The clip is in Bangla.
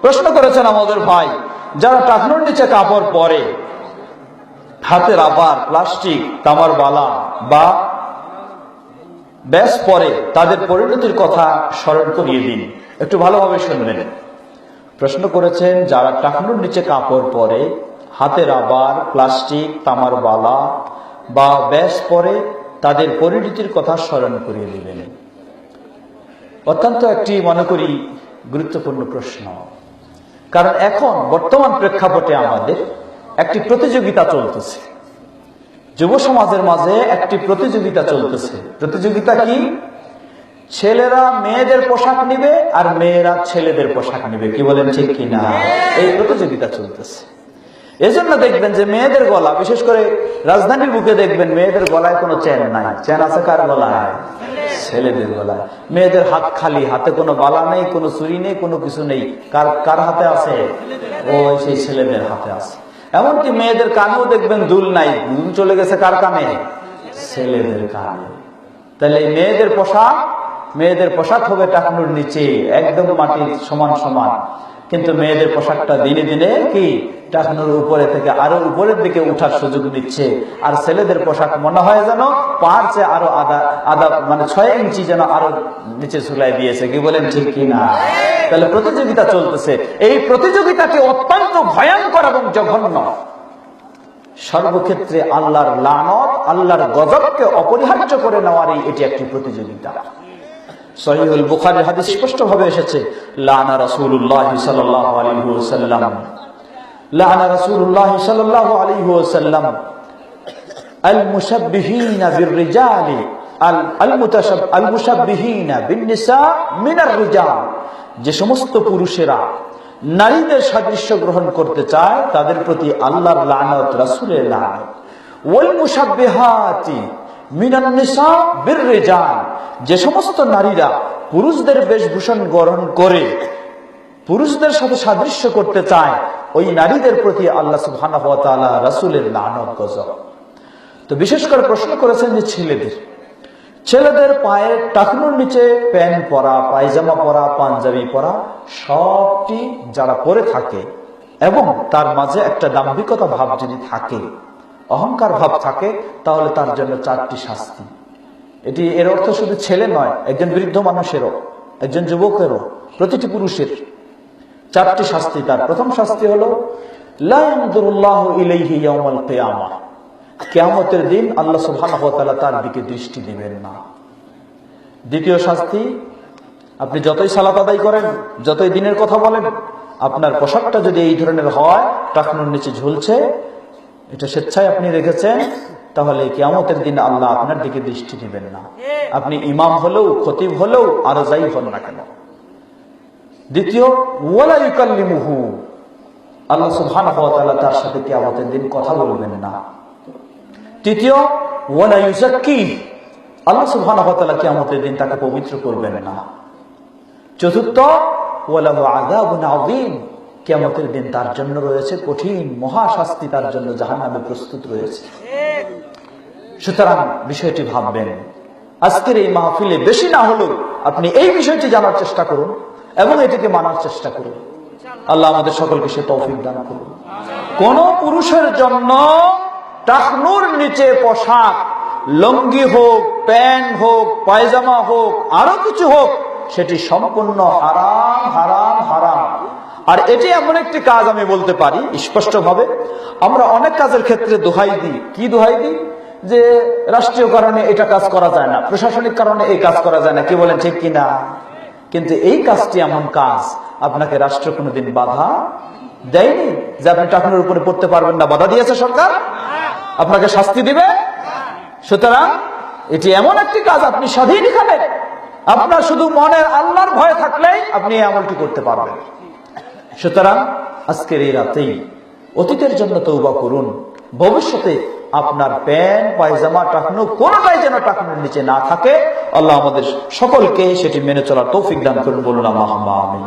প্রশ্ন করেছেন আমাদের ভাই, যারা টাকনুর নিচে কাপড় পরে, হাতের আবার, প্লাস্টিক, তামার বালা বা ব্যাস পরে, তাদের পরিণতির কথা স্মরণ করিয়ে দিন। একটু ভালোভাবে শুনবেন। প্রশ্ন করেছেন, যারা টাকনুর নিচে কাপড় পরে, হাতের আবার, প্লাস্টিক, তামার বালা বা ব্যাস পরে, তাদের পরিণতির কথা স্মরণ করিয়ে দিবেন। অত্যন্ত একটি, মনে করি, গুরুত্বপূর্ণ প্রশ্ন। কারণ এখন বর্তমান প্রেক্ষাপটে আমাদের একটি প্রতিযোগিতা চলতেছে। যুব সমাজের মাঝে একটি প্রতিযোগিতা চলতেছে। প্রতিযোগিতা কি? ছেলেরা মেয়েদের পোশাক নিবে আর মেয়েরা ছেলেদের পোশাক নিবে। কি বলেন ঠিক কিনা? এই প্রতিযোগিতা চলতেছে। এজন্য দেখবেন যে মেয়েদের গলা, বিশেষ করে রাজধানীর বুকে দেখবেন মেয়েদের গলায় কোনো চেন নাই। চেন আছে কার গলায়? ছেলেদের গলায়। মেয়েদের হাত খালি, হাতে কোনো বালা নেই, কোনো চুরি নেই, কোনো কিছু নেই। কার কার হাতে আছে? ও সেই ছেলেদের হাতে আছে। এমনকি মেয়েদের কানেও দেখবেন দুল নাই। দুল চলে গেছে কার কানে? ছেলেদের কানে। তাহলে মেয়েদের পোশাক মেয়েদের পোশাক হবে টাকনুর নিচে, একদম মাটির সমান সমান। কিন্তু মেয়েদের পোশাকটা দিনে দিনে কি টাকনুর উপরে থেকে আরও উপরের দিকে উঠার সুযোগ নিচ্ছে। আর ছেলেদের পোশাক মনে হয় যেন পারছে আরও আদা আদা মানে ছয় ইঞ্চি যেন আরও নিচে ঝুলাই দিয়েছে। কি বলেন ঠিক কি না? তাহলে প্রতিযোগিতা চলতেছে। এই প্রতিযোগিতাকে অত্যন্ত ভয়ঙ্কর এবং জঘন্য। সর্বক্ষেত্রে আল্লাহর লানত, আল্লাহর গজবকে অপরিহার্য করে নেওয়ারই এটি একটি প্রতিযোগিতা। বুখারীর হাদিস এসেছে, লানা রাসূলুল্লাহ সাল্লাল্লাহু আলাইহি ওয়াসাল্লাম। লানা রাসূলুল্লাহ সাল্লাল্লাহু আলাইহি ওয়াসাল্লাম আল আল বিন-নিসা মিনার রিজাল। যে সমস্ত পুরুষেরা নারীদের সাদৃশ্য গ্রহণ করতে চায়, তাদের প্রতি আল্লাহর লানত, রাসূলের লানত। ওয়াল মিনান নিসা বিররিজাল। যে সমস্ত নারীরা পুরুষদের বেশভূষণ গ্রহণ করে, পুরুষদের সাথে সাদৃশ্য করতে চায়, ওই নারীদের প্রতি আল্লাহ ওয়া তাআলা লানত গজব। তো বিশেষ করে প্রশ্ন করেছেন যে ছেলেদের ছেলেদের পায়ে টাকনুর নিচে প্যান্ট পরা, পায়জামা পরা, পাঞ্জাবি পরা, সবটি যারা পরে থাকে এবং তার মাঝে একটা দাম্ভিকতা ভাব যদি থাকে, অহংকার ভাব থাকে, তাহলে তার জন্য চারটি শাস্তি। এটি এর অর্থ শুধু ছেলে নয়, একজন বৃদ্ধ মানুষেরও, একজন যুবকেরও, প্রতিটি পুরুষের। চারটি শাস্তি তার। প্রথম শাস্তি হলো কেয়ামতের দিন আল্লাহ তাআলা তার দিকে দৃষ্টি দিবেন না। দ্বিতীয় শাস্তি, আপনি যতই সালাত আদায় করেন, যতই দিনের কথা বলেন, আপনার পোশাকটা যদি এই ধরনের হয়, টাকনুর নিচে ঝুলছে এটা স্বেচ্ছায় আপনি রেখেছেন, তাহলে কেয়ামতের দিন আল্লাহ আপনার দিকে দৃষ্টি দিবেন না। আপনি ইমাম হলেও, খতিব হলেও আরও যাই হন না কেন? দ্বিতীয় আল্লাহ তার সাথে দিন কথা বলবেন না। তৃতীয় আল্লাহ দিন তাকে পবিত্র করবেন না। চতুর্থ, ওয়ালাহু কিয়ামতের দিন তার জন্য রয়েছে কঠিন মহাশাস্তি, তার জন্য জাহান্নামে প্রস্তুত রয়েছে। সুতরাং বিষয়টি ভাববেন, আজকের এই মাহফিলে বেশি না হলেও আপনি এই বিষয়টি জানার চেষ্টা করুন এবং এটিকে মানার চেষ্টা করুন। আল্লাহ আমাদের সকলকে সে তৌফিক দান করুন। কোন পুরুষের জন্য টাকনুর নিচে পোশাক, লঙ্গি হোক, প্যান্ট হোক, পায়জামা হোক, আরও কিছু হোক, সেটি সম্পূর্ণ হারাম আর এটি এমন একটি কাজ আমি বলতে পারি স্পষ্ট ভাবে আমরা অনেক কাজের ক্ষেত্রে দোহাই দিই। কি দোহাই দিই? যে রাষ্ট্রীয় কারণে এটা কাজ করা যায় না, প্রশাসনিক কারণে এই কাজ করা যায় না। কি বলেন, ঠিক কিনা? কিন্তু এই কাজটি এমন কাজ, আপনাকে রাষ্ট্র কোনোদিন বাধা দেয়নি যে আপনি টাকার উপরে পড়তে পারবেন না। বাধা দিয়েছে সরকার? আপনাকে শাস্তি দিবে? সুতরাং এটি এমন একটি কাজ আপনি স্বাধীন এখানে আপনার শুধু মনের আল্লাহর ভয় থাকলেই আপনি এই আমলটি করতে পারবেন। সুতরাং আজকের এই রাতেই অতীতের জন্য তৌবা করুন। ভবিষ্যতে আপনার প্যান্ট, পায়জামা, টাকনো কোনটাই যেন টাকনোর নিচে না থাকে। আল্লাহ আমাদের সকলকে সেটি মেনে চলার তৌফিক দান করুন। বলুন আল্লাহ আমিন।